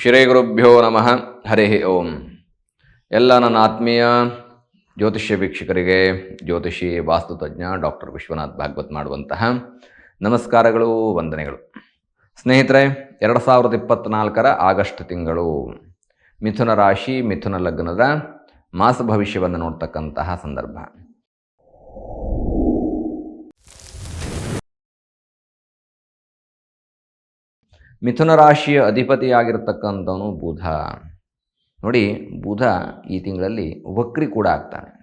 ಶ್ರೀ ಗುರುಭ್ಯೋ ನಮಃ. ಹರಿ ಓಂ. ಎಲ್ಲ ನನ್ನ ಆತ್ಮೀಯ ಜ್ಯೋತಿಷ್ಯ ವೀಕ್ಷಕರಿಗೆ, ಜ್ಯೋತಿಷಿ ವಾಸ್ತುತಜ್ಞ ಡಾಕ್ಟರ್ ವಿಶ್ವನಾಥ್ ಭಾಗವತ್ ಮಾಡುವಂತಹ ನಮಸ್ಕಾರಗಳು, ವಂದನೆಗಳು. ಸ್ನೇಹಿತರೆ, ಎರಡು ಸಾವಿರದ ಇಪ್ಪತ್ತ್ನಾಲ್ಕರ ಆಗಸ್ಟ್ ತಿಂಗಳು ಮಿಥುನ ರಾಶಿ, ಮಿಥುನ ಲಗ್ನದ ಮಾಸ ಭವಿಷ್ಯವನ್ನು ನೋಡ್ತಕ್ಕಂತಹ ಸಂದರ್ಭ. ಮಿಥುನ ರಾಶಿಯ ಅಧಿಪತಿಯಾಗಿರ್ತಕ್ಕಂಥವನು ಬುಧ. ನೋಡಿ, ಬುಧ ಈ ತಿಂಗಳಲ್ಲಿ ವಕ್ರಿ ಕೂಡ ಆಗ್ತಾನೆ.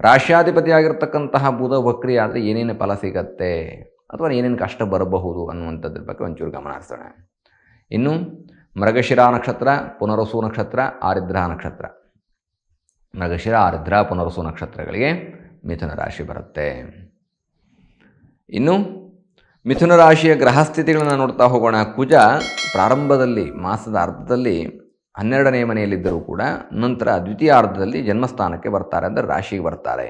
ರಾಶ್ಯಾಧಿಪತಿಯಾಗಿರ್ತಕ್ಕಂತಹ ಬುಧ ವಕ್ರಿ ಆದರೆ ಏನೇನು ಫಲ ಸಿಗತ್ತೆ? ಅಥವಾ ಏನೇನು ಕಷ್ಟ ಬರಬಹುದು ಅನ್ನುವಂಥದ್ರ ಬಗ್ಗೆ ಒಂಚೂರು ಗಮನ ಹರಿಸೋಣ. ಇನ್ನು ಮೃಗಶಿರ ನಕ್ಷತ್ರ, ಪುನರಸು ನಕ್ಷತ್ರ, ಆರಿದ್ರ ನಕ್ಷತ್ರ. ಮೃಗಶಿರ, ಆರಿದ್ರ, ಪುನರಸು ನಕ್ಷತ್ರಗಳಿಗೆ ಮಿಥುನ ರಾಶಿ ಬರುತ್ತೆ. ಇನ್ನು ಮಿಥುನ ರಾಶಿಯ ಗ್ರಹಸ್ಥಿತಿಗಳನ್ನು ನೋಡ್ತಾ ಹೋಗೋಣ. ಕುಜ ಪ್ರಾರಂಭದಲ್ಲಿ, ಮಾಸದ ಅರ್ಧದಲ್ಲಿ, ಹನ್ನೆರಡನೇ ಮನೆಯಲ್ಲಿದ್ದರೂ ಕೂಡ ನಂತರ ದ್ವಿತೀಯಾರ್ಧದಲ್ಲಿ ಜನ್ಮಸ್ಥಾನಕ್ಕೆ ಬರ್ತಾರೆ ಅಂದರೆ ರಾಶಿಗೆ ಬರ್ತಾರೆ.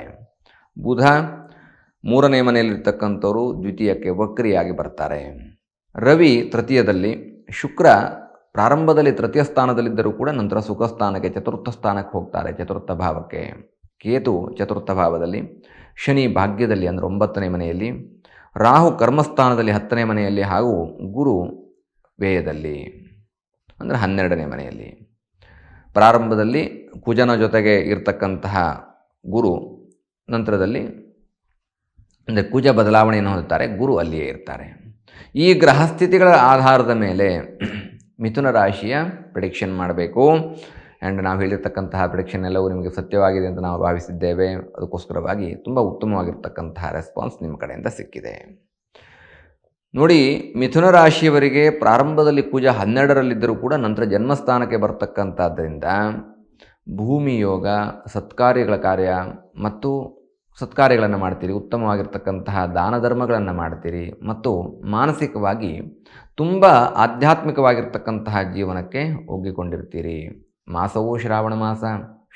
ಬುಧ ಮೂರನೇ ಮನೆಯಲ್ಲಿರ್ತಕ್ಕಂಥವರು ದ್ವಿತೀಯಕ್ಕೆ ವಕ್ರಿಯಾಗಿ ಬರ್ತಾರೆ. ರವಿ ತೃತೀಯದಲ್ಲಿ, ಶುಕ್ರ ಪ್ರಾರಂಭದಲ್ಲಿ ತೃತೀಯ ಸ್ಥಾನದಲ್ಲಿದ್ದರೂ ಕೂಡ ನಂತರ ಸುಖ ಸ್ಥಾನಕ್ಕೆ, ಚತುರ್ಥ ಸ್ಥಾನಕ್ಕೆ ಹೋಗ್ತಾರೆ ಚತುರ್ಥ ಭಾವಕ್ಕೆ. ಕೇತು ಚತುರ್ಥ ಭಾವದಲ್ಲಿ, ಶನಿ ಭಾಗ್ಯದಲ್ಲಿ ಅಂದರೆ ಒಂಬತ್ತನೇ ಮನೆಯಲ್ಲಿ ರಾಹು ಕರ್ಮಸ್ಥಾನದಲ್ಲಿ ಹತ್ತನೇ ಮನೆಯಲ್ಲಿ ಹಾಗೂ ಗುರು ವ್ಯಯದಲ್ಲಿ, ಅಂದರೆ ಹನ್ನೆರಡನೇ ಮನೆಯಲ್ಲಿ. ಪ್ರಾರಂಭದಲ್ಲಿ ಕುಜನ ಜೊತೆಗೆ ಇರತಕ್ಕಂತಹ ಗುರು, ನಂತರದಲ್ಲಿ ಅಂದರೆ ಕುಜ ಬದಲಾವಣೆಯನ್ನು ಹೊಂದುತ್ತಾರೆ, ಗುರು ಅಲ್ಲಿಯೇ ಇರ್ತಾರೆ. ಈ ಗ್ರಹಸ್ಥಿತಿಗಳ ಆಧಾರದ ಮೇಲೆ ಮಿಥುನ ರಾಶಿಯ ಪ್ರಿಡಿಕ್ಷನ್ ಮಾಡಬೇಕು. ಆ್ಯಂಡ್ ನಾವು ಹೇಳಿರ್ತಕ್ಕಂತಹ ಪ್ರಿಡಿಕ್ಷನ್ ಎಲ್ಲವೂ ನಿಮಗೆ ಸತ್ಯವಾಗಿದೆ ಅಂತ ನಾವು ಭಾವಿಸಿದ್ದೇವೆ. ಅದಕ್ಕೋಸ್ಕರವಾಗಿ ತುಂಬ ಉತ್ತಮವಾಗಿರ್ತಕ್ಕಂತಹ ರೆಸ್ಪಾನ್ಸ್ ನಿಮ್ಮ ಕಡೆಯಿಂದ ಸಿಕ್ಕಿದೆ. ನೋಡಿ, ಮಿಥುನ ರಾಶಿಯವರಿಗೆ ಪ್ರಾರಂಭದಲ್ಲಿ ಪೂಜೆ ಹನ್ನೆರಡರಲ್ಲಿದ್ದರೂ ಕೂಡ ನಂತರ ಜನ್ಮಸ್ಥಾನಕ್ಕೆ ಬರ್ತಕ್ಕಂಥದ್ದರಿಂದ ಭೂಮಿ ಯೋಗ, ಸತ್ಕಾರ್ಯಗಳ ಕಾರ್ಯ ಮತ್ತು ಸತ್ಕಾರ್ಯಗಳನ್ನು ಮಾಡ್ತೀರಿ. ಉತ್ತಮವಾಗಿರ್ತಕ್ಕಂತಹ ದಾನ ಧರ್ಮಗಳನ್ನು ಮಾಡ್ತೀರಿ. ಮತ್ತು ಮಾನಸಿಕವಾಗಿ ತುಂಬ ಆಧ್ಯಾತ್ಮಿಕವಾಗಿರ್ತಕ್ಕಂತಹ ಜೀವನಕ್ಕೆ ಒಗ್ಗಿಕೊಂಡಿರ್ತೀರಿ ಮಾಸವೂ ಶ್ರಾವಣ ಮಾಸ.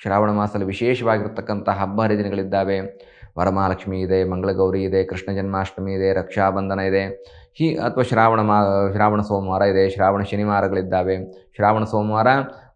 ಶ್ರಾವಣ ಮಾಸದಲ್ಲಿ ವಿಶೇಷವಾಗಿರ್ತಕ್ಕಂಥ ಹಬ್ಬ ಹರಿದಿನಗಳಿದ್ದಾವೆ. ವರಮಹಾಲಕ್ಷ್ಮಿ ಇದೆ, ಮಂಗಳಗೌರಿ ಇದೆ, ಕೃಷ್ಣ ಜನ್ಮಾಷ್ಟಮಿ ಇದೆ, ರಕ್ಷಾಬಂಧನ ಇದೆ. ಹೀ, ಅಥವಾ ಶ್ರಾವಣ ಮಾ, ಶ್ರಾವಣ ಸೋಮವಾರ ಇದೆ, ಶ್ರಾವಣ ಶನಿವಾರಗಳಿದ್ದಾವೆ. ಶ್ರಾವಣ ಸೋಮವಾರ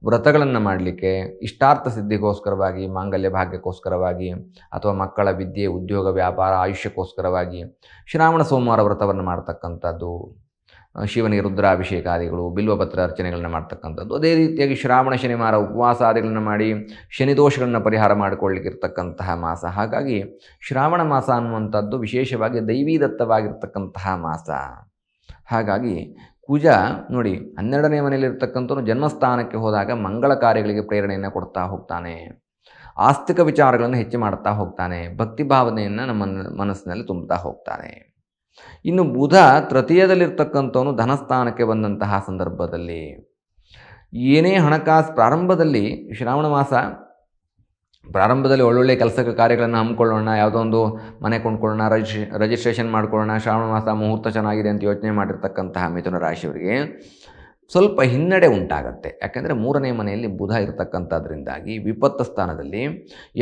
ವ್ರತಗಳನ್ನು ಮಾಡಲಿಕ್ಕೆ ಇಷ್ಟಾರ್ಥ ಸಿದ್ಧಿಗೋಸ್ಕರವಾಗಿ, ಮಾಂಗಲ್ಯ ಭಾಗ್ಯಕ್ಕೋಸ್ಕರವಾಗಿ, ಅಥವಾ ಮಕ್ಕಳ ವಿದ್ಯೆ, ಉದ್ಯೋಗ, ವ್ಯಾಪಾರ, ಆಯುಷ್ಯಕ್ಕೋಸ್ಕರವಾಗಿ ಶ್ರಾವಣ ಸೋಮವಾರ ವ್ರತವನ್ನು ಮಾಡ್ತಕ್ಕಂಥದ್ದು. ಶಿವನಿಗೆ ರುದ್ರಾಭಿಷೇಕಾದಿಗಳು, ಬಿಲ್ವಪತ್ರ ಅರ್ಚನೆಗಳನ್ನು ಮಾಡ್ತಕ್ಕಂಥದ್ದು. ಅದೇ ರೀತಿಯಾಗಿ ಶ್ರಾವಣ, ಶನಿವಾರ ಉಪವಾಸಾದಿಗಳನ್ನು ಮಾಡಿ ಶನಿದೋಷಗಳನ್ನು ಪರಿಹಾರ ಮಾಡಿಕೊಳ್ಳಿಕ್ಕಿರ್ತಕ್ಕಂತಹ ಮಾಸ. ಹಾಗಾಗಿ ಶ್ರಾವಣ ಮಾಸ ಅನ್ನುವಂಥದ್ದು ವಿಶೇಷವಾಗಿ ದೈವೀದತ್ತವಾಗಿರ್ತಕ್ಕಂತಹ ಮಾಸ. ಹಾಗಾಗಿ ಕುಜ ನೋಡಿ ಹನ್ನೆರಡನೇ ಮನೆಯಲ್ಲಿರ್ತಕ್ಕಂಥವ್ರು ಜನ್ಮಸ್ಥಾನಕ್ಕೆ ಹೋದಾಗ ಮಂಗಳ ಕಾರ್ಯಗಳಿಗೆ ಪ್ರೇರಣೆಯನ್ನು ಕೊಡ್ತಾ ಹೋಗ್ತಾನೆ. ಆಸ್ತಿಕ ವಿಚಾರಗಳನ್ನು ಹೆಚ್ಚು ಮಾಡ್ತಾ ಹೋಗ್ತಾನೆ. ಭಕ್ತಿ ಭಾವನೆಯನ್ನು ನಮ್ಮ ಮನಸ್ಸಿನಲ್ಲಿ ತುಂಬುತ್ತಾ ಹೋಗ್ತಾನೆ. ಇನ್ನು ಬುಧ ತೃತೀಯದಲ್ಲಿರ್ತಕ್ಕಂಥವನು ಧನಸ್ಥಾನಕ್ಕೆ ಬಂದಂತಹ ಸಂದರ್ಭದಲ್ಲಿ. ಏನೇ ಹಣಕಾಸು ಪ್ರಾರಂಭದಲ್ಲಿ ಶ್ರಾವಣ ಮಾಸ, ಪ್ರಾರಂಭದಲ್ಲಿ ಒಳ್ಳೊಳ್ಳೆ ಕೆಲಸ ಕಾರ್ಯಗಳನ್ನು ಹಮ್ಮಿಕೊಳ್ಳೋಣ, ಯಾವುದೋ ಒಂದು ಮನೆ ಕೊಂಡ್ಕೊಳ್ಳೋಣ ರಜಿಸ್ಟ್ರೇ ರಿಜಿಸ್ಟ್ರೇಷನ್ ಮಾಡ್ಕೊಳ್ಳೋಣ, ಶ್ರಾವಣ ಮಾಸ ಮುಹೂರ್ತ ಚೆನ್ನಾಗಿದೆ ಅಂತ ಯೋಚನೆ ಮಾಡಿರ್ತಕ್ಕಂತಹ ಮಿಥುನ ರಾಶಿಯವರಿಗೆ ಸ್ವಲ್ಪ ಹಿನ್ನಡೆ ಉಂಟಾಗತ್ತೆ. ಯಾಕೆಂದರೆ ಮೂರನೇ ಮನೆಯಲ್ಲಿ ಬುಧ ಇರತಕ್ಕಂಥದ್ರಿಂದಾಗಿ ವಿಪತ್ತು ಸ್ಥಾನದಲ್ಲಿ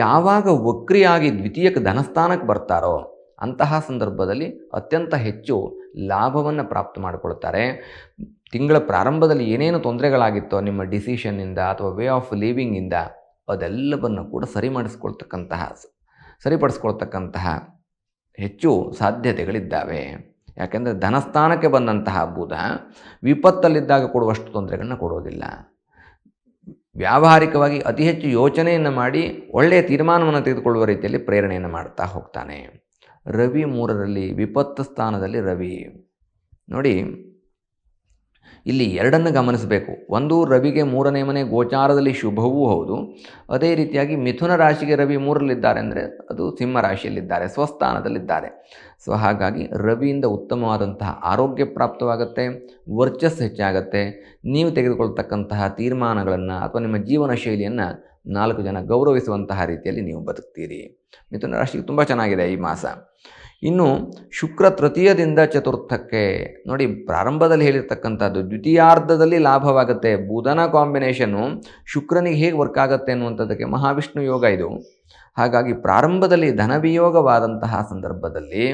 ಯಾವಾಗ ವಕ್ರಿಯಾಗಿ ದ್ವಿತೀಯಕ್ಕೆ ಧನಸ್ಥಾನಕ್ಕೆ ಬರ್ತಾರೋ ಅಂತಹ ಸಂದರ್ಭದಲ್ಲಿ ಅತ್ಯಂತ ಹೆಚ್ಚು ಲಾಭವನ್ನು ಪ್ರಾಪ್ತ ಮಾಡಿಕೊಳ್ತಾರೆ. ತಿಂಗಳ ಪ್ರಾರಂಭದಲ್ಲಿ ಏನೇನು ತೊಂದರೆಗಳಾಗಿತ್ತೋ, ನಿಮ್ಮ ಡಿಸಿಷನ್ನಿಂದ ಅಥವಾ ವೇ ಆಫ್ ಲಿವಿಂಗಿಂದ ಅದೆಲ್ಲವನ್ನು ಕೂಡ ಸರಿ ಮಾಡಿಸ್ಕೊಳ್ತಕ್ಕಂತಹ, ಸರಿಪಡಿಸ್ಕೊಳ್ತಕ್ಕಂತಹ ಹೆಚ್ಚು ಸಾಧ್ಯತೆಗಳಿದ್ದಾವೆ. ಯಾಕೆಂದರೆ ಧನಸ್ಥಾನಕ್ಕೆ ಬಂದಂತಹ ಬೂದ ವಿಪತ್ತಲ್ಲಿದ್ದಾಗ ಕೊಡುವಷ್ಟು ತೊಂದರೆಗಳನ್ನ ಕೊಡೋದಿಲ್ಲ. ವ್ಯಾವಹಾರಿಕವಾಗಿ ಅತಿ ಹೆಚ್ಚು ಯೋಚನೆಯನ್ನು ಮಾಡಿ ಒಳ್ಳೆಯ ತೀರ್ಮಾನವನ್ನು ತೆಗೆದುಕೊಳ್ಳುವ ರೀತಿಯಲ್ಲಿ ಪ್ರೇರಣೆಯನ್ನು ಮಾಡ್ತಾ ಹೋಗ್ತಾನೆ. ರವಿ ಮೂರರಲ್ಲಿ ವಿಪತ್ತು ಸ್ಥಾನದಲ್ಲಿ ರವಿ. ನೋಡಿ, ಇಲ್ಲಿ ಎರಡನ್ನು ಗಮನಿಸಬೇಕು. ಒಂದು, ರವಿಗೆ ಮೂರನೇ ಮನೆ ಗೋಚಾರದಲ್ಲಿ ಶುಭವೂ ಹೌದು. ಅದೇ ರೀತಿಯಾಗಿ ಮಿಥುನ ರಾಶಿಗೆ ರವಿ ಮೂರರಲ್ಲಿದ್ದಾರೆ ಅಂದರೆ ಅದು ಸಿಂಹ ರಾಶಿಯಲ್ಲಿದ್ದಾರೆ, ಸ್ವಸ್ಥಾನದಲ್ಲಿದ್ದಾರೆ. ಸೊ, ಹಾಗಾಗಿ ರವಿಯಿಂದ ಉತ್ತಮವಾದಂತಹ ಆರೋಗ್ಯ ಪ್ರಾಪ್ತವಾಗುತ್ತೆ ವರ್ಚಸ್ಸು ಹೆಚ್ಚಾಗುತ್ತೆ. ನೀವು ತೆಗೆದುಕೊಳ್ತಕ್ಕಂತಹ ತೀರ್ಮಾನಗಳನ್ನು ಅಥವಾ ನಿಮ್ಮ ಜೀವನ ಶೈಲಿಯನ್ನು ನಾಲ್ಕು ಜನ ಗೌರವಿಸುವಂತಹ ರೀತಿಯಲ್ಲಿ ನೀವು ಬದುಕ್ತೀರಿ. ಮಿಥುನ ರಾಶಿಗೆ ತುಂಬ ಚೆನ್ನಾಗಿದೆ ಈ ಮಾಸ. ಇನ್ನು ಶುಕ್ರ ತೃತೀಯದಿಂದ ಚತುರ್ಥಕ್ಕೆ, ನೋಡಿ ಪ್ರಾರಂಭದಲ್ಲಿ ಹೇಳಿರ್ತಕ್ಕಂಥದ್ದು ದ್ವಿತೀಯಾರ್ಧದಲ್ಲಿ ಲಾಭವಾಗುತ್ತೆ. ಬುಧನ ಕಾಂಬಿನೇಷನ್ನು ಶುಕ್ರನಿಗೆ ಹೇಗೆ ವರ್ಕ್ ಆಗುತ್ತೆ ಅನ್ನುವಂಥದ್ದಕ್ಕೆ ಮಹಾವಿಷ್ಣು ಯೋಗ ಇದು. ಹಾಗಾಗಿ ಪ್ರಾರಂಭದಲ್ಲಿ ಧನವಿಯೋಗವಾದಂತಹ ಸಂದರ್ಭದಲ್ಲಿ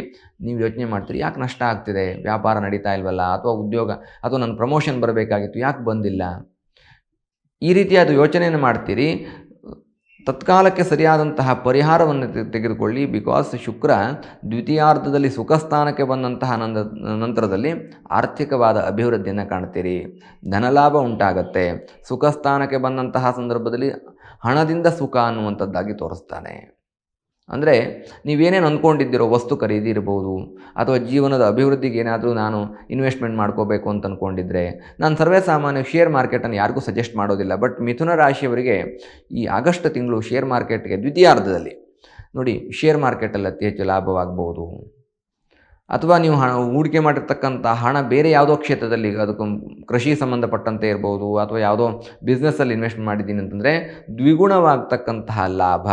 ನೀವು ಯೋಚನೆ ಮಾಡ್ತೀರಿ, ಯಾಕೆ ನಷ್ಟ ಆಗ್ತಿದೆ? ವ್ಯಾಪಾರ ನಡೀತಾ ಇಲ್ವಲ್ಲ? ಅಥವಾ ಉದ್ಯೋಗ, ಅಥವಾ ನನ್ನ ಪ್ರಮೋಷನ್ ಬರಬೇಕಾಗಿತ್ತು, ಯಾಕೆ ಬಂದಿಲ್ಲ? ಈ ರೀತಿಯಾದ ಯೋಚನೆಯನ್ನು ಮಾಡ್ತೀರಿ. ತತ್ಕಾಲಕ್ಕೆ ಸರಿಯಾದಂತಹ ಪರಿಹಾರವನ್ನು ತೆಗೆದುಕೊಳ್ಳಿ. ಬಿಕಾಸ್ ಶುಕ್ರ ದ್ವಿತೀಯಾರ್ಧದಲ್ಲಿ ಸುಖಸ್ಥಾನಕ್ಕೆ ಬಂದಂತಹ ನಂದ, ನಂತರದಲ್ಲಿ ಆರ್ಥಿಕವಾದ ಅಭಿವೃದ್ಧಿಯನ್ನು ಕಾಣ್ತೀರಿ. ಧನಲಾಭ ಉಂಟಾಗತ್ತೆ. ಸುಖಸ್ಥಾನಕ್ಕೆ ಬಂದಂತಹ ಸಂದರ್ಭದಲ್ಲಿ ಹಣದಿಂದ ಸುಖ ಅನ್ನುವಂಥದ್ದಾಗಿ ತೋರಿಸ್ತಾನೆ. ಅಂದರೆ ನೀವೇನೇನು ಅಂದ್ಕೊಂಡಿದ್ದೀರೋ ವಸ್ತು ಖರೀದಿ ಇರ್ಬೋದು ಅಥವಾ ಜೀವನದ ಅಭಿವೃದ್ಧಿಗೆ ಏನಾದರೂ ನಾನು ಇನ್ವೆಸ್ಟ್ಮೆಂಟ್ ಮಾಡ್ಕೋಬೇಕು ಅಂತ ಅಂದ್ಕೊಂಡಿದ್ರೆ ನಾನು ಸರ್ವೇ ಸಾಮಾನ್ಯ ಶೇರ್ ಮಾರ್ಕೆಟನ್ನು ಯಾರಿಗೂ ಸಜೆಸ್ಟ್ ಮಾಡೋದಿಲ್ಲ ಬಟ್ ಮಿಥುನ ರಾಶಿಯವರಿಗೆ ಈ ಆಗಸ್ಟ್ ತಿಂಗಳು ಶೇರ್ ಮಾರ್ಕೆಟ್ಗೆ ದ್ವಿತೀಯಾರ್ಧದಲ್ಲಿ, ನೋಡಿ ಶೇರ್ ಮಾರ್ಕೆಟಲ್ಲಿ ಅತಿ ಹೆಚ್ಚು ಲಾಭವಾಗ್ಬೋದು. ಅಥವಾ ನೀವು ಹಣ, ಹೂಡಿಕೆ ಮಾಡಿರ್ತಕ್ಕಂಥ ಹಣ ಬೇರೆ ಯಾವುದೋ ಕ್ಷೇತ್ರದಲ್ಲಿ ಅದಕ್ಕೆ ಕೃಷಿ ಸಂಬಂಧಪಟ್ಟಂತೆ ಇರ್ಬೋದು ಅಥವಾ ಯಾವುದೋ ಬಿಸ್ನೆಸ್ಸಲ್ಲಿ ಇನ್ವೆಸ್ಟ್ ಮಾಡಿದ್ದೀನಿ ಅಂತಂದರೆ ದ್ವಿಗುಣವಾಗ್ತಕ್ಕಂತಹ ಲಾಭ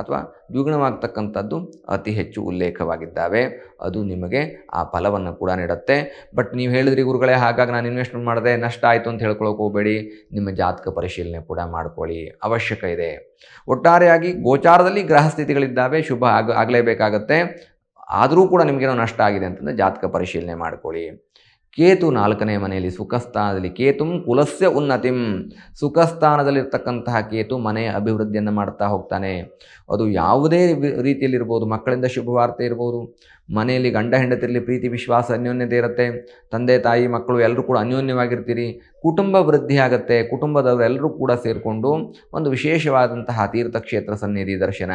ಅಥವಾ ದ್ವಿಗುಣವಾಗ್ತಕ್ಕಂಥದ್ದು ಅತಿ ಹೆಚ್ಚು ಉಲ್ಲೇಖವಾಗಿದ್ದಾವೆ. ಅದು ನಿಮಗೆ ಆ ಫಲವನ್ನು ಕೂಡ ನೀಡುತ್ತೆ. ಬಟ್ ನೀವು ಹೇಳಿದ್ರಿ ಗುರುಗಳೇ, ಹಾಗಾಗಿ ನಾನು ಇನ್ವೆಸ್ಟ್ಮೆಂಟ್ ಮಾಡಿದೆ, ನಷ್ಟ ಆಯಿತು ಅಂತ ಹೇಳ್ಕೊಳಕ್ಕೆ ಹೋಗಬೇಡಿ. ನಿಮ್ಮ ಜಾತಕ ಪರಿಶೀಲನೆ ಕೂಡ ಮಾಡ್ಕೊಳ್ಳಿ. ಅವಶ್ಯಕ ಇದೆ. ಒಟ್ಟಾರೆಯಾಗಿ ಗೋಚಾರದಲ್ಲಿ ಗ್ರಹ ಸ್ಥಿತಿಗಳಿದ್ದಾವೆ. ಶುಭ ಆಗ, ಆಗಲೇಬೇಕಾಗತ್ತೆ. ಆದರೂ ಕೂಡ ನಿಮಗೇನೋ ನಷ್ಟ ಆಗಿದೆ ಅಂತಂದರೆ ಜಾತಕ ಪರಿಶೀಲನೆ ಮಾಡ್ಕೊಳ್ಳಿ. ಕೇತು ನಾಲ್ಕನೇ ಮನೆಯಲ್ಲಿ ಸುಖಸ್ಥಾನದಲ್ಲಿ, ಕೇತುಂ ಕುಲಸ್ಯ ಉನ್ನತಿಂ. ಸುಖಸ್ಥಾನದಲ್ಲಿರ್ತಕ್ಕಂತಹ ಕೇತು ಮನೆಯ ಅಭಿವೃದ್ಧಿಯನ್ನು ಮಾಡ್ತಾ ಹೋಗ್ತಾನೆ. ಅದು ಯಾವುದೇ ರೀತಿಯಲ್ಲಿರ್ಬೋದು, ಮಕ್ಕಳಿಂದ ಶುಭವಾರ್ತೆ ಇರ್ಬೋದು. ಮನೆಯಲ್ಲಿ ಗಂಡ ಹೆಂಡತಿರಲಿ ಪ್ರೀತಿ, ವಿಶ್ವಾಸ, ಅನ್ಯೋನ್ಯತೆ ಇರುತ್ತೆ. ತಂದೆ, ತಾಯಿ, ಮಕ್ಕಳು ಎಲ್ಲರೂ ಕೂಡ ಅನ್ಯೋನ್ಯವಾಗಿರ್ತೀರಿ. ಕುಟುಂಬ ವೃದ್ಧಿ ಆಗುತ್ತೆ. ಕುಟುಂಬದವರೆಲ್ಲರೂ ಕೂಡ ಸೇರಿಕೊಂಡು ಒಂದು ವಿಶೇಷವಾದಂತಹ ತೀರ್ಥಕ್ಷೇತ್ರ ಸನ್ನಿಧಿ ದರ್ಶನ.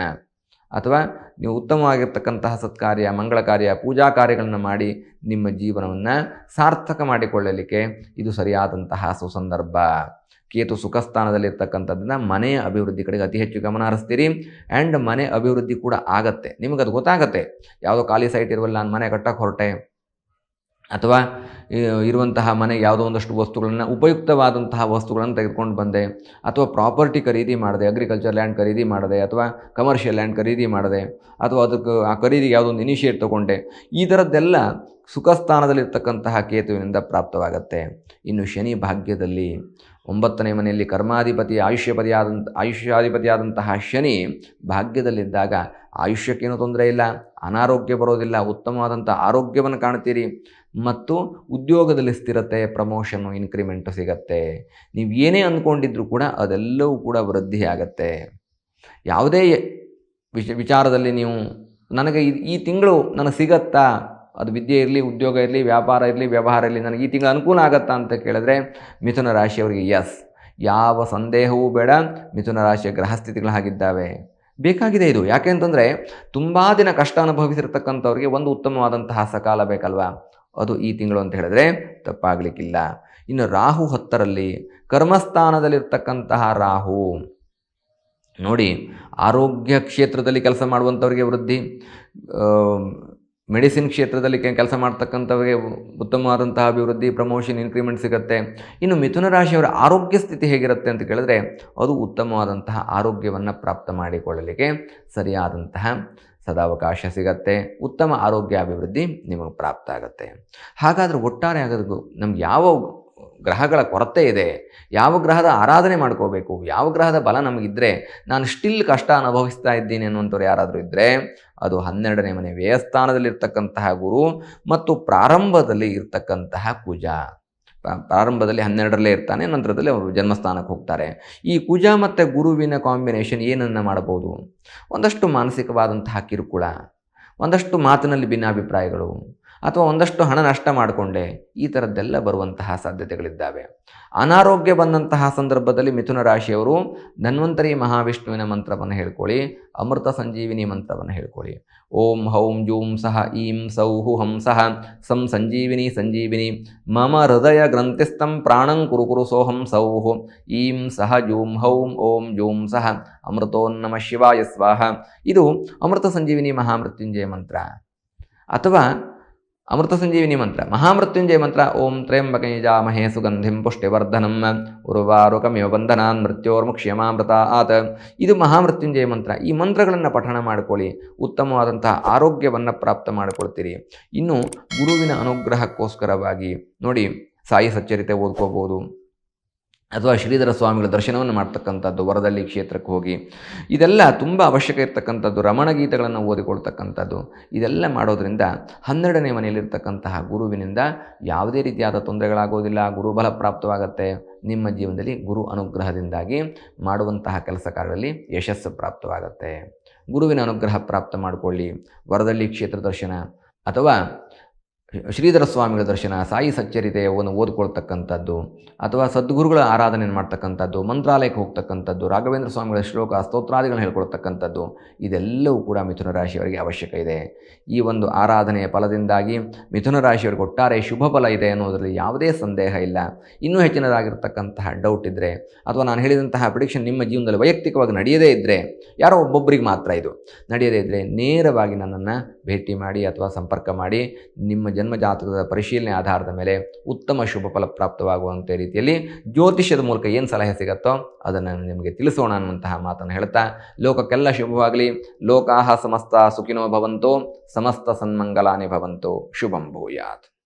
ಅಥವಾ ನೀವು ಉತ್ತಮವಾಗಿರ್ತಕ್ಕಂತಹ ಸತ್ಕಾರ್ಯ ಮಂಗಳ ಕಾರ್ಯ ಪೂಜಾ ಕಾರ್ಯಗಳನ್ನು ಮಾಡಿ ನಿಮ್ಮ ಜೀವನವನ್ನು ಸಾರ್ಥಕ ಮಾಡಿಕೊಳ್ಳಲಿಕ್ಕೆ ಇದು ಸರಿಯಾದಂತಹ ಸುಸಂದರ್ಭ. ಕೇತು ಸುಖಸ್ಥಾನದಲ್ಲಿರ್ತಕ್ಕಂಥದ್ದನ್ನು ಮನೆಯ ಅಭಿವೃದ್ಧಿ ಕಡೆಗೆ ಅತಿ ಹೆಚ್ಚು ಗಮನ ಹರಿಸ್ತೀರಿ. ಆ್ಯಂಡ್ ಮನೆ ಅಭಿವೃದ್ಧಿ ಕೂಡ ಆಗತ್ತೆ. ನಿಮಗದು ಗೊತ್ತಾಗತ್ತೆ. ಯಾವುದೋ ಖಾಲಿ ಸೈಟ್ ಇರುವಲ್ಲ, ನಾನು ಮನೆ ಕಟ್ಟಕ್ಕೆ ಹೊರಟೆ. ಅಥವಾ ಇರುವಂತಹ ಮನೆಗೆ ಯಾವುದೋ ಒಂದಷ್ಟು ವಸ್ತುಗಳನ್ನು, ಉಪಯುಕ್ತವಾದಂತಹ ವಸ್ತುಗಳನ್ನು ತೆಗೆದುಕೊಂಡು ಬಂದೆ. ಅಥವಾ ಪ್ರಾಪರ್ಟಿ ಖರೀದಿ ಮಾಡಿದೆ ಅಗ್ರಿಕಲ್ಚರ್ ಲ್ಯಾಂಡ್ ಖರೀದಿ ಮಾಡಿದೆ, ಅಥವಾ ಕಮರ್ಷಿಯಲ್ ಲ್ಯಾಂಡ್ ಖರೀದಿ ಮಾಡಿದೆ, ಅಥವಾ ಅದಕ್ಕೆ ಆ ಖರೀದಿಗೆ ಯಾವುದೋ ಒಂದು ಇನಿಷಿಯೇಟ್ ತೊಗೊಂಡೆ. ಈ ಥರದ್ದೆಲ್ಲ ಸುಖಸ್ಥಾನದಲ್ಲಿರ್ತಕ್ಕಂತಹ ಕೇತುವಿನಿಂದ ಪ್ರಾಪ್ತವಾಗತ್ತೆ. ಇನ್ನು ಶನಿ ಭಾಗ್ಯದಲ್ಲಿ ಒಂಬತ್ತನೇ ಮನೆಯಲ್ಲಿ ಕರ್ಮಾಧಿಪತಿ ಆಯುಷ್ಯಪತಿಯಾದಂಥ ಆಯುಷ್ಯಾಧಿಪತಿಯಾದಂತಹ ಶನಿ ಭಾಗ್ಯದಲ್ಲಿದ್ದಾಗ ಆಯುಷ್ಯಕ್ಕೇನೂ ತೊಂದರೆ ಇಲ್ಲ, ಅನಾರೋಗ್ಯ ಬರೋದಿಲ್ಲ ಉತ್ತಮವಾದಂಥ ಆರೋಗ್ಯವನ್ನು ಕಾಣ್ತೀರಿ. ಮತ್ತು ಉದ್ಯೋಗದಲ್ಲಿ ಸ್ಥಿರತೆ ಪ್ರಮೋಷನ್ನು ಇನ್ಕ್ರಿಮೆಂಟು ಸಿಗತ್ತೆ. ನೀವು ಏನೇ ಅಂದ್ಕೊಂಡಿದ್ರೂ ಕೂಡ ಅದೆಲ್ಲವೂ ಕೂಡ ವೃದ್ಧಿ ಆಗತ್ತೆ. ಯಾವುದೇ ವಿಷ, ವಿಚಾರದಲ್ಲಿ ನೀವು, ನನಗೆ ಈ- ಈ ತಿಂಗಳು ನನಗೆ ಸಿಗತ್ತಾ? ಅದು ವಿದ್ಯೆ ಇರಲಿ, ಉದ್ಯೋಗ ಇರಲಿ, ವ್ಯಾಪಾರ ಇರಲಿ, ವ್ಯವಹಾರ ಇರಲಿ, ನನಗೆ ಈ ತಿಂಗಳು ಅನುಕೂಲ ಆಗತ್ತಾ ಅಂತ ಕೇಳಿದ್ರೆ ಮಿಥುನ ರಾಶಿಯವರಿಗೆ ಎಸ್ ಯಾವ ಸಂದೇಹವೂ ಬೇಡ, ಮಿಥುನ ರಾಶಿಯ ಗ್ರಹಸ್ಥಿತಿಗಳು ಹಾಗಿದ್ದಾವೆ. ಬೇಕಾಗಿದೆ ಇದು. ಯಾಕೆ ಅಂತಂದರೆ ತುಂಬ ದಿನ ಕಷ್ಟ ಅನುಭವಿಸಿರ್ತಕ್ಕಂಥವ್ರಿಗೆ ಒಂದು ಉತ್ತಮವಾದಂತಹ ಸಕಾಲ ಬೇಕಲ್ವಾ? ಅದು ಈ ತಿಂಗಳು ಅಂತ ಹೇಳಿದ್ರೆ ತಪ್ಪಾಗಲಿಕ್ಕಿಲ್ಲ. ಇನ್ನು ರಾಹು ಹತ್ತರಲ್ಲಿ ಕರ್ಮಸ್ಥಾನದಲ್ಲಿರ್ತಕ್ಕಂತಹ ರಾಹು, ನೋಡಿ, ಆರೋಗ್ಯ ಕ್ಷೇತ್ರದಲ್ಲಿ ಕೆಲಸ ಮಾಡುವಂಥವ್ರಿಗೆ ವೃದ್ಧಿ ಮೆಡಿಸಿನ್ ಕ್ಷೇತ್ರದಲ್ಲಿ ಕೆಲಸ ಮಾಡ್ತಕ್ಕಂಥವ್ರಿಗೆ ಉತ್ತಮವಾದಂತಹ ಅಭಿವೃದ್ಧಿ ಪ್ರಮೋಷನ್ ಇನ್ಕ್ರಿಮೆಂಟ್ ಸಿಗುತ್ತೆ. ಇನ್ನು ಮಿಥುನ ರಾಶಿಯವರ ಆರೋಗ್ಯ ಸ್ಥಿತಿ ಹೇಗಿರುತ್ತೆ ಅಂತ ಕೇಳಿದ್ರೆ ಅದು ಉತ್ತಮವಾದಂತಹ ಆರೋಗ್ಯವನ್ನು ಪ್ರಾಪ್ತ ಮಾಡಿಕೊಳ್ಳಲಿಕ್ಕೆ ಸರಿಯಾದಂತಹ ಸದಾವಕಾಶ ಸಿಗತ್ತೆ, ಉತ್ತಮ ಆರೋಗ್ಯ ಅಭಿವೃದ್ಧಿ ನಿಮಗೆ ಪ್ರಾಪ್ತ ಆಗುತ್ತೆ ಹಾಗಾದರೆ ಒಟ್ಟಾರೆ ಆಗೋದು, ನಮ್ಗೆ ಯಾವ ಗ್ರಹಗಳ ಕೊರತೆ ಇದೆ, ಯಾವ ಗ್ರಹದ ಆರಾಧನೆ ಮಾಡ್ಕೋಬೇಕು, ಯಾವ ಗ್ರಹದ ಬಲ ನಮಗಿದ್ದರೆ ನಾನು ಸ್ಟಿಲ್ ಕಷ್ಟ ಅನುಭವಿಸ್ತಾ ಇದ್ದೀನಿ ಅನ್ನುವಂಥವ್ರು ಯಾರಾದರೂ ಇದ್ದರೆ ಅದು ಹನ್ನೆರಡನೇ ಮನೆ ವ್ಯಯಸ್ಥಾನದಲ್ಲಿರ್ತಕ್ಕಂತಹ ಗುರು ಮತ್ತು ಪ್ರಾರಂಭದಲ್ಲಿ ಇರ್ತಕ್ಕಂತಹ ಕುಜ ಪ್ರಾರಂಭದಲ್ಲಿ ಹನ್ನೆರಡರಲ್ಲೇ ಇರ್ತಾನೆ, ನಂತರದಲ್ಲಿ ಅವರು ಜನ್ಮಸ್ಥಾನಕ್ಕೆ ಹೋಗ್ತಾರೆ. ಈ ಕುಜ ಮತ್ತು ಗುರುವಿನ ಕಾಂಬಿನೇಷನ್ ಏನನ್ನು ಮಾಡಬಹುದು? ಒಂದಷ್ಟು ಮಾನಸಿಕವಾದಂತಹ ಕಿರುಕುಳ, ಒಂದಷ್ಟು ಮಾತಿನಲ್ಲಿ ಭಿನ್ನಾಭಿಪ್ರಾಯಗಳು. ಅಥವಾ ಒಂದಷ್ಟು ಹಣ ನಷ್ಟ ಮಾಡಿಕೊಂಡೆ, ಈ ಥರದ್ದೆಲ್ಲ ಬರುವಂತಹ ಸಾಧ್ಯತೆಗಳಿದ್ದಾವೆ. ಅನಾರೋಗ್ಯ ಬಂದಂತಹ ಸಂದರ್ಭದಲ್ಲಿ ಮಿಥುನ ರಾಶಿಯವರು, ಧನ್ವಂತರಿ ಮಹಾವಿಷ್ಣುವಿನ ಮಂತ್ರವನ್ನು ಹೇಳ್ಕೊಳ್ಳಿ, ಅಮೃತ ಸಂಜೀವಿನಿ ಮಂತ್ರವನ್ನು ಹೇಳ್ಕೊಳ್ಳಿ. ಓಂ ಹೌಂ ಜೂಂ ಸಹ ಈಂ ಸೌಹು ಹಂಸಃ ಸಂ ಸಂಜೀವಿನಿ ಸಂಜೀವಿನಿ, ಮಮ ಹೃದಯ ಗ್ರಂಥಿಸ್ಥಂ ಪ್ರಾಣಂ ಕುರು ಕುರು ಸೋಹಂ ಸೌಹು ಈಂ ಸಹ ಜೂಂ ಹೌಂ ಓಂ ಜೂಂ ಸಹ ಅಮೃತೋನ್ನಮ ಶಿವಾಯ ಸ್ವಾಹ. ಇದು ಅಮೃತ ಸಂಜೀವಿನಿ ಮಹಾಮೃತ್ಯುಂಜಯ ಮಂತ್ರ. ಅಥವಾ ಅಮೃತ ಸಂಜೀವಿನಿ ಮಂತ್ರ, ಮಹಾಮೃತ್ಯುಂಜಯ ಮಂತ್ರ, ಓಂ ತ್ರ್ಯಂಬಕೈಜಾಮಹೇ ಸುಗಂಧಿಂ ಪುಷ್ಟಿವರ್ಧನಂ ಉರ್ವಾರುಕಮಿವ ಬಂಧನಾನ್ ಮೃತ್ಯೋರ್ಮುಕ್ಷ್ಯಮಾಮೃತ ಆತ. ಇದು ಮಹಾಮೃತ್ಯುಂಜಯ ಮಂತ್ರ. ಈ ಮಂತ್ರಗಳನ್ನು ಪಠಣ ಮಾಡಿಕೊಳ್ಳಿ. ಉತ್ತಮವಾದಂತಹ ಆರೋಗ್ಯವನ್ನು ಪ್ರಾಪ್ತ ಮಾಡಿಕೊಳ್ತೀರಿ. ಇನ್ನು ಗುರುವಿನ ಅನುಗ್ರಹಕ್ಕೋಸ್ಕರವಾಗಿ ನೋಡಿ, ಸಾಯಿ ಸಚ್ಚರಿತೆ ಓದ್ಕೋಬೋದು. ಅಥವಾ ಶ್ರೀಧರ ಸ್ವಾಮಿಗಳ ದರ್ಶನವನ್ನು ಮಾಡ್ತಕ್ಕಂಥದ್ದು ವರದಲ್ಲಿ ಕ್ಷೇತ್ರಕ್ಕೆ ಹೋಗಿ. ಇದೆಲ್ಲ ತುಂಬ ಅವಶ್ಯಕ ಇರ್ತಕ್ಕಂಥದ್ದು, ರಮಣ ಗೀತೆಗಳನ್ನು ಓದಿಕೊಳ್ತಕ್ಕಂಥದ್ದು. ಇದೆಲ್ಲ ಮಾಡೋದರಿಂದ ಹನ್ನೆರಡನೇ ಮನೆಯಲ್ಲಿರ್ತಕ್ಕಂತಹ ಗುರುವಿನಿಂದ ಯಾವುದೇ ರೀತಿಯಾದ ತೊಂದರೆಗಳಾಗೋದಿಲ್ಲ ಗುರುಬಲ ಪ್ರಾಪ್ತವಾಗುತ್ತೆ. ನಿಮ್ಮ ಜೀವನದಲ್ಲಿ ಗುರು ಅನುಗ್ರಹದಿಂದಾಗಿ ಮಾಡುವಂತಹ ಕೆಲಸ ಕಾರ್ಯದಲ್ಲಿ ಯಶಸ್ಸು ಪ್ರಾಪ್ತವಾಗುತ್ತೆ. ಗುರುವಿನ ಅನುಗ್ರಹ ಪ್ರಾಪ್ತ ಮಾಡಿಕೊಳ್ಳಿ. ವರದಳ್ಳಿ ಕ್ಷೇತ್ರ ದರ್ಶನ ಅಥವಾ ಶ್ರೀಧರ ಸ್ವಾಮಿಗಳ ದರ್ಶನ, ಸಾಯಿ ಸಚ್ಚರಿತೆಯನ್ನು ಓದ್ಕೊಳ್ತಕ್ಕಂಥದ್ದು, ಅಥವಾ ಸದ್ಗುರುಗಳ ಆರಾಧನೆ ಮಾಡ್ತಕ್ಕಂಥದ್ದು, ಮಂತ್ರಾಲಯಕ್ಕೆ ಹೋಗ್ತಕ್ಕಂಥದ್ದು, ರಾಘವೇಂದ್ರ ಸ್ವಾಮಿಗಳ ಶ್ಲೋಕ, ಸ್ತೋತ್ರಾದಿಗಳನ್ನ ಹೇಳ್ಕೊಳ್ತಕ್ಕಂಥದ್ದು, ಇದೆಲ್ಲವೂ ಕೂಡ ಮಿಥುನ ರಾಶಿಯವರಿಗೆ ಅವಶ್ಯಕ ಇದೆ. ಈ ಒಂದು ಆರಾಧನೆಯ ಫಲದಿಂದಾಗಿ ಮಿಥುನ ರಾಶಿಯವರಿಗೆ ಒಟ್ಟಾರೆ ಶುಭ ಫಲ ಇದೆ ಅನ್ನೋದರಲ್ಲಿ ಯಾವುದೇ ಸಂದೇಹ ಇಲ್ಲ. ಇನ್ನೂ ಹೆಚ್ಚಿನದಾಗಿರ್ತಕ್ಕಂತಹ ಡೌಟ್ ಇದ್ದರೆ ಅಥವಾ ನಾನು ಹೇಳಿದಂತಹ ಪ್ರಿಡಿಕ್ಷನ್ ನಿಮ್ಮ ಜೀವನದಲ್ಲಿ ವೈಯಕ್ತಿಕವಾಗಿ ನಡೆಯದೇ ಇದ್ದರೆ ಯಾರೋ ಒಬ್ಬೊಬ್ಬರಿಗೆ ಮಾತ್ರ ಇದು. ನಡೆಯದೇ ಇದ್ದರೆ ನೇರವಾಗಿ ನನ್ನನ್ನು ಭೇಟಿ ಮಾಡಿ ಅಥವಾ ಸಂಪರ್ಕ ಮಾಡಿ, ನಿಮ್ಮ ಜನ್ಮ ಜಾತಕದ ಪರಿಶೀಲನೆ ಆಧಾರದ ಮೇಲೆ ಉತ್ತಮ ಶುಭ ಫಲ ಪ್ರಾಪ್ತವಾಗುವಂಥ ರೀತಿಯಲ್ಲಿ ಜ್ಯೋತಿಷ್ಯದ ಮೂಲಕ ಏನು ಸಲಹೆ ಸಿಗುತ್ತೋ ಅದನ್ನು ನಿಮಗೆ ತಿಳಿಸೋಣ ಅನ್ನುವಂತಹ ಮಾತನ್ನು ಹೇಳ್ತಾ ಲೋಕಕ್ಕೆಲ್ಲ ಶುಭವಾಗಲಿ. ಲೋಕಾಹ ಸಮಸ್ತ ಸುಖಿನೋ ಭವಂತೋ, ಸಮಸ್ತ ಸನ್ಮಂಗಲಾನಿ ಭವಂತೋ. ಶುಭಂ ಭೂಯಾತ್.